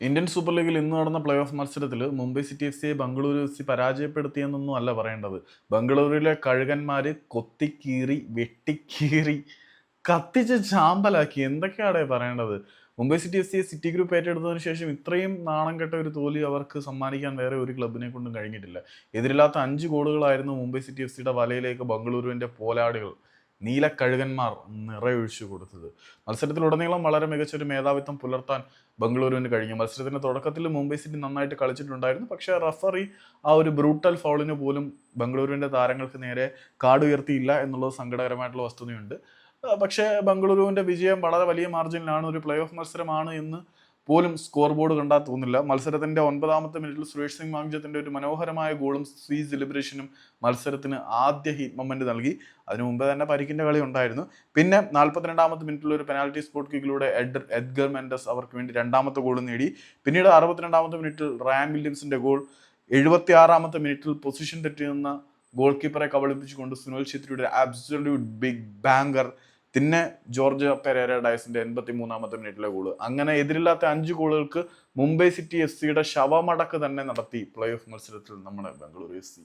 Indian super ലീഗിൽ ഇന്ന് നടന്ന പ്ലേ ഓഫ് മത്സരത്തിൽ മുംബൈ സിറ്റി എഫ് സിയെ ബംഗളൂരു എഫ് സി പരാജയപ്പെടുത്തിയെന്നൊന്നും അല്ല പറയേണ്ടത്. ബംഗളൂരുവിലെ കഴുകന്മാര് കൊത്തിക്കീറി വെട്ടിക്കീറി കത്തിച്ച് ചാമ്പലാക്കി. എന്തൊക്കെയാണ് പറയേണ്ടത്? മുംബൈ സിറ്റി എഫ് സിയെ സിറ്റി ഗ്രൂപ്പ് ഏറ്റെടുത്തതിന് ശേഷം ഇത്രയും നാണം കെട്ട ഒരു തോൽവി അവർക്ക് സമ്മാനിക്കാൻ വേറെ ഒരു ക്ലബിനെ കൊണ്ടും കഴിഞ്ഞിട്ടില്ല. എതിരില്ലാത്ത അഞ്ച് ഗോളുകളായിരുന്നു മുംബൈ സിറ്റി എഫ് സിയുടെ വലയിലേക്ക് ബംഗളൂരുവിന്റെ പോലാളികൾ നീലക്കഴുകന്മാർ നിറയൊഴിച്ചു കൊടുത്തത്. മത്സരത്തിലുടനീളം വളരെ മികച്ച ഒരു മേധാവിത്വം പുലർത്താൻ ബംഗളൂരുവിന് കഴിഞ്ഞു. മത്സരത്തിന്റെ തുടക്കത്തിൽ മുംബൈ സിറ്റി നന്നായിട്ട് കളിച്ചിട്ടുണ്ടായിരുന്നു. പക്ഷേ റഫറി ആ ഒരു ബ്രൂട്ടൽ ഫൗളിന് പോലും ബംഗളൂരുവിന്റെ താരങ്ങൾക്ക് നേരെ കാടുയർത്തിയില്ല എന്നുള്ളത് സങ്കടകരമായിട്ടുള്ള വസ്തുതയുണ്ട്. പക്ഷേ ബംഗളൂരുവിന്റെ വിജയം വളരെ വലിയ മാർജിനിലാണ് ഒരു പ്ലേ ഓഫ് മത്സരമാണ് എന്ന് പോലും സ്കോർ ബോർഡ് കണ്ടാൽ തോന്നില്ല. മത്സരത്തിന്റെ ഒൻപതാമത്തെ മിനിറ്റിൽ സുരേഷ് സിംഗ് മാങ്ജത്തിന്റെ ഒരു മനോഹരമായ ഗോളും സ്വീ സെലിബ്രേഷനും മത്സരത്തിന് ആദ്യ ഹീറ്റ് മൊമെന്റ് നൽകി. അതിനു മുമ്പേ തന്നെ പരിക്കിന്റെ കളി ഉണ്ടായിരുന്നു. പിന്നെ നാൽപ്പത്തിരണ്ടാമത്തെ മിനിറ്റിൽ ഒരു പെനാൽറ്റി സ്പോട്ട് കിക്കിലൂടെ എഡ് എഡ്ഗർ മെൻഡസ് അവർക്ക് വേണ്ടി രണ്ടാമത്തെ ഗോൾ നേടി. പിന്നീട് അറുപത്തിരണ്ടാമത്തെ മിനിറ്റിൽ റാം വില്യംസിന്റെ ഗോൾ എഴുപത്തി ആറാമത്തെ മിനിറ്റിൽ പൊസിഷൻ തെറ്റി നിന്ന ഗോൾ കീപ്പറെ കബളിപ്പിച്ചുകൊണ്ട് സുനിൽ ഛേത്രിയുടെ ആബ്സല്യൂട്ട് ബിഗ് ബാങ്കർ പിന്നെ ജോർജ് പെരേര ഡയസിന്റെ എൺപത്തി മൂന്നാമത്തെ മിനിറ്റിലെ ഗോൾ അങ്ങനെ എതിരില്ലാത്ത അഞ്ച് ഗോളുകൾക്ക് മുംബൈ സിറ്റി എഫ് സിയുടെ ശവമടക്ക് തന്നെ നടത്തി പ്ലേ ഓഫ് മത്സരത്തിൽ നമ്മുടെ ബംഗളൂരു എഫ് സി.